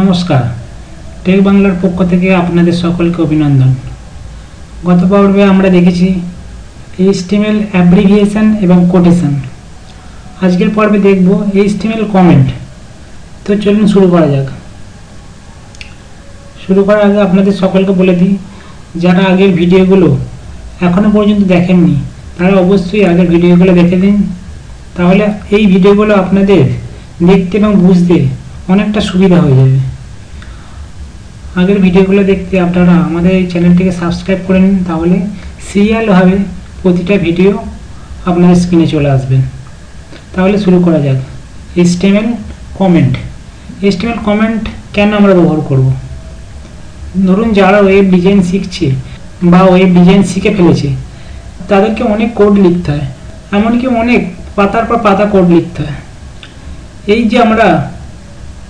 নমস্কার। টেক বাংলার পক্ষ থেকে আপনাদের সকলকে অভিনন্দন। গত পর্বে আমরা দেখেছি এইচটিএমএল অ্যাব্রিভিয়েশন এবং কোটেশন আজকের পর্বে দেখব এইচটিএমএল কমেন্ট তো চলুন শুরু করা যাক। শুরু করার আগে আপনাদের সকলকে বলে দিই, যারা আগের ভিডিওগুলো এখনও পর্যন্ত দেখেননি, তারা অবশ্যই আগের ভিডিওগুলো দেখে দিন তাহলে এই ভিডিওগুলো আপনাদের দেখতে এবং বুঝতে অনেকটা সুবিধা হয়ে যাবে। আগের ভিডিওগুলো দেখতে আপনারা আমাদের এই চ্যানেলটিকে সাবস্ক্রাইব করে নিন, তাহলে সিরিয়ালভাবে প্রতিটা ভিডিও আপনার স্ক্রিনে চলে আসবে। তাহলে শুরু করা যাক। এস্টেমেল কমেন্ট এস্টেমেল কমেন্ট কেন আমরা ব্যবহার করব? ধরুন যারা ওয়েব ডিজাইন শিখছে বা ওয়েব ডিজাইন শিখে ফেলেছে, তাদেরকে অনেক কোড লিখতে হয়, এমনকি অনেক পাতার পর পাতা কোড লিখতে হয়। এই যে আমরা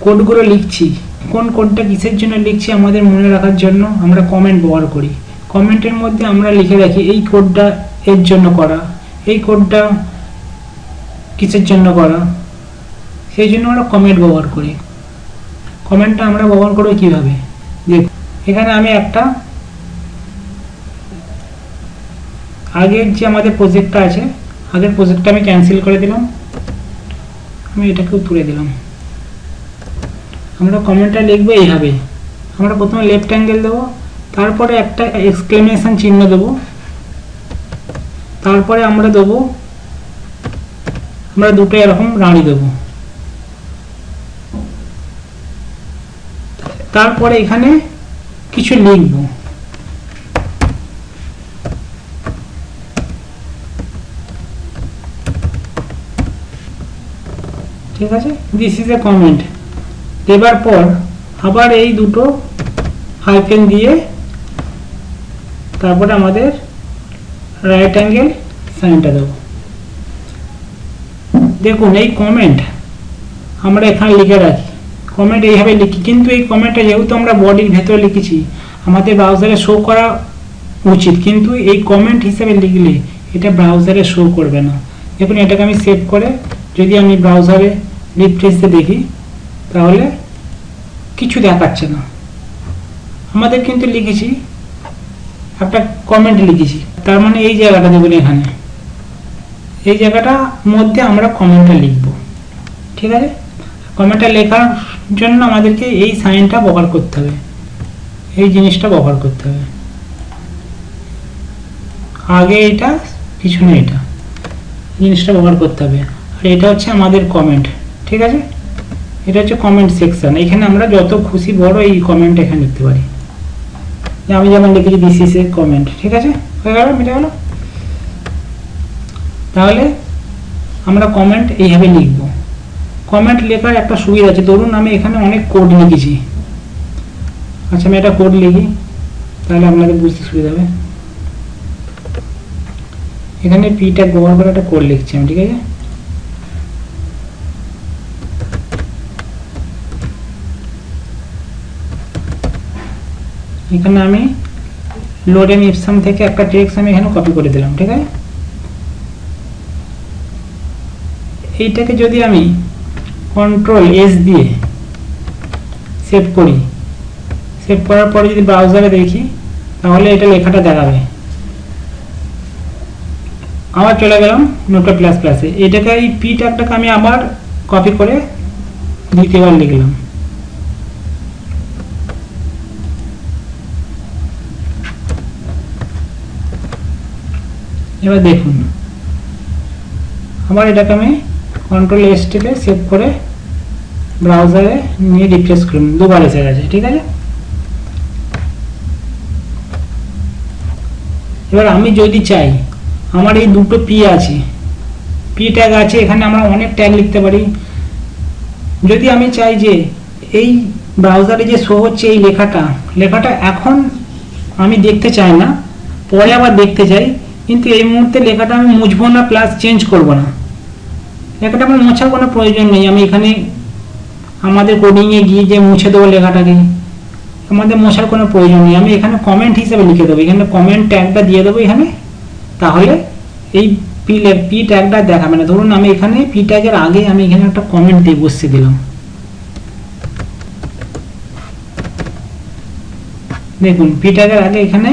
কোডগুলো লিখছি। কোন কোডটা কিসের জন্য লিখছি আমাদের মনে রাখার জন্য আমরা কমেন্ট ব্যবহার করি। কমেন্টের মধ্যে আমরা লিখে রাখি, এই কোডটা এর জন্য করা। এই কোডটা কিসের জন্য করা? সেই জন্য আমরা কমেন্ট ব্যবহার করি। কমেন্টটা আমরা ব্যবহার করব কীভাবে? দেখ এখানে আমি একটা আগের যে আমাদের প্রজেক্টটা আছে, আগের প্রজেক্টটা আমি ক্যান্সেল করে দিলাম। আমি এটাকেও তুলে দিলাম। আমরা কমেন্টটা লিখব এইভাবে। আমরা প্রথমে লেফট অ্যাঙ্গেল দেবো, তারপরে একটা এক্সক্লেমেশন চিহ্ন দেবো। তারপরে আমরা দেবো, আমরা দুটো এরকম রানি দেবো। তারপরে এখানে কিছু লিখব। ঠিক আছে? দিস ইজ এ কমেন্ট দেবার পর আবার এই দুটো হাইফেন দিয়ে তারপরে আমাদের রাইট অ্যাঙ্গেল সাইনটা দেব। দেখুন এই কমেন্ট আমরা এখানে লিখে রাখি। কমেন্ট এইভাবে লিখি, কিন্তু এই কমেন্টটা যেহেতু আমরা বডির ভেতরে লিখেছি, আমাদের ব্রাউজারে শো করা উচিত। কিন্তু এই কমেন্ট হিসেবে লিখলে এটা ব্রাউজারে শো করবে না। দেখুন এটাকে আমি সেভ করে যদি আমি ব্রাউজারে রিফ্রেশে দেখি তাহলে কিছু দেখাচ্ছে না। আমাদের কিন্তু লিখেছি, একটা কমেন্ট লিখেছি। তার মানে এই জায়গাটা দেখুন এখানে। এই জায়গাটা মধ্যে আমরা কমেন্টটা লিখব। ঠিক আছে? কমেন্টটা লেখার জন্য আমাদেরকে এই সাইনটা ব্যবহার করতে হবে। এই জিনিসটা ব্যবহার করতে হবে। আগে এটা, পিছনে এটা। জিনিসটা ব্যবহার করতে হবে। আর এটা হচ্ছে আমাদের কমেন্ট ঠিক আছে? এটা হচ্ছে কমেন্ট সেকশন এখানে আমরা যত খুশি বড় এই কমেন্ট এখানে লিখতে পারি। আমি যেমন লিখেছি দিস কমেন্ট ঠিক আছে? হয়ে গেল মিটে গেল তাহলে আমরা কমেন্ট এইভাবে লিখব। কমেন্ট লেখার একটা সুবিধা আছে। ধরুন আমি এখানে অনেক কোড লিখেছি। আচ্ছা আমি একটা কোড লিখি, তাহলে আপনাদের বুঝতে সুবিধা হবে। এখানে পিটা ব্যবহার করে একটা কোড লিখছি আমি, ঠিক আছে? এখানে আমি লোডেম ইপসাম থেকে একটা টেক্সট আমি এখানে কপি করে দিলাম, ঠিক আছে? এইটাকে যদি আমি কন্ট্রোল এস দিয়ে সেভ করি সেভ করার পরে যদি ব্রাউজারে দেখি, তাহলে এটা লেখাটা দেখাবে। আবার চলে গেলাম নোটো প্লাস প্লাসে এটাকে এই পি ট্যাগটাকে আমি আবার কপি করে দ্বিতীয়বার লিখলাম। এবার দেখুন। আবার এটাকে আমি কন্ট্রোল এস টিপে সেভ করে ব্রাউজারে নিয়ে রিফ্রেশ করুন। দুবার এসে গেছে, ঠিক আছে? এবার আমি যদি চাই, আমার এই দুটো পি আছে। পি ট্যাগ আছে, এখানে আমরা অনেক ট্যাগ লিখতে পারি। যদি আমি চাই যে এই ব্রাউজারে যে শো হচ্ছে এই লেখাটা লেখাটা এখন আমি দেখতে চাই না, পরে আবার দেখতে চাই। কিন্তু এই মুহূর্তে লেখাটা আমি মুছবো না প্লাস চেঞ্জ করব না। লেখাটা আমার মোছার কোনো প্রয়োজন নেই। আমি এখানে আমাদের কোডিংয়ে গিয়ে যে মুছে দেবো লেখাটাকে, আমাদের মোছার কোনো প্রয়োজন নেই। আমি এখানে কমেন্ট হিসেবে লিখে দেবো। এখানে কমেন্ট ট্যাগটা দিয়ে দেবো এখানে। তাহলে এই পি পি ট্যাগটা দেখাবে না। ধরুন আমি এখানে পি ট্যাগের আগে আমি এখানে একটা কমেন্ট দিয়ে বসিয়ে দিলাম। দেখুন পি ট্যাগের আগে এখানে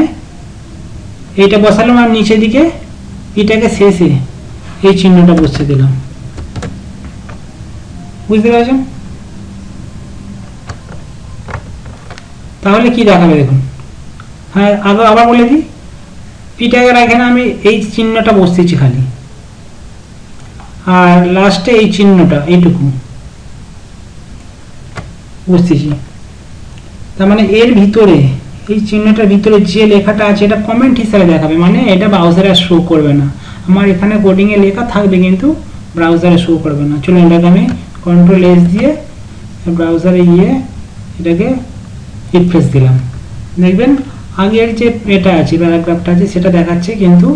এইটা বসালাম আর নিচের দিকে পিটাকে শেষে এই চিহ্নটা বসিয়ে দিলাম। বুঝতে পারছেন? তাহলে কি দেখাবে দেখুন। হ্যাঁ আগে আবার বলে দিই। পিটাকের এখানে আমি এই চিহ্নটা বসতেছি খালি। আর লাস্টে এই চিহ্নটা, এইটুকু। বসতেছি তার মানে এর ভিতরে এই চিহ্নটার ভিতরে যে লেখাটা আছে, এটা কমেন্ট হিসাবে দেখাবে। মানে এটা ব্রাউজারে আর শো করবে না। আমার এখানে কোডিংয়ে লেখা থাকবে কিন্তু ব্রাউজারে শো করবে না। চলুন এটাকে আমি কন্ট্রোল এস দিয়ে ব্রাউজারে গিয়ে এটাকে রিফ্রেশ দিলাম। দেখবেন আগের যে এটা আছে প্যারাগ্রাফটা আছে, সেটা দেখাচ্ছে কিন্তু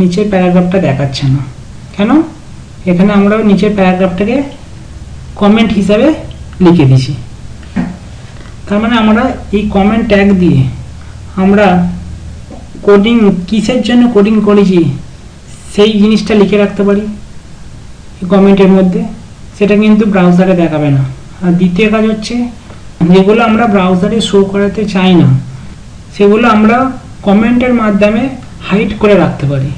নিচের প্যারাগ্রাফটা দেখাচ্ছে না। কেন? এখানে আমরা নিচের প্যারাগ্রাফটাকে কমেন্ট হিসাবে লিখে দিছি তার মানে আমরা এই কমেন্ট ট্যাগ দিয়ে আমরা কোডিং কিসের জন্য কোডিং করেছি সেই জিনিসটা লিখে রাখতে পারি কমেন্টের মধ্যে। সেটা কিন্তু ব্রাউজারে দেখাবে না। আর দ্বিতীয় কাজ হচ্ছে, যেগুলো আমরা ব্রাউজারে শো করাতে চাই না, সেগুলো আমরা কমেন্টের মাধ্যমে হাইড করে রাখতে পারি।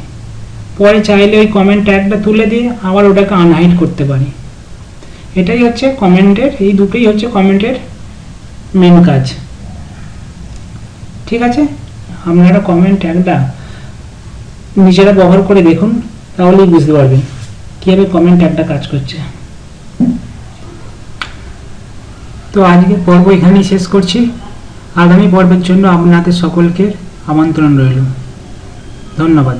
পরে চাইলে ওই কমেন্ট ট্যাগটা তুলে দিয়ে আবার ওটাকে আনহাইড করতে পারি। এটাই হচ্ছে কমেন্টের এই দুটোই হচ্ছে কমেন্টের মেন কাজ। ঠিক আছে? আপনারা কমেন্ট ট্যাগটা নিজেরা ব্যবহার করে দেখুন, তাহলেই বুঝতে পারবেন কীভাবে কমেন্ট ট্যাগটা কাজ করছে। তো আজকে পর্ব এখানেই শেষ করছি। আগামী পর্বের জন্য আপনাদের সকলকে আমন্ত্রণ রইল। ধন্যবাদ।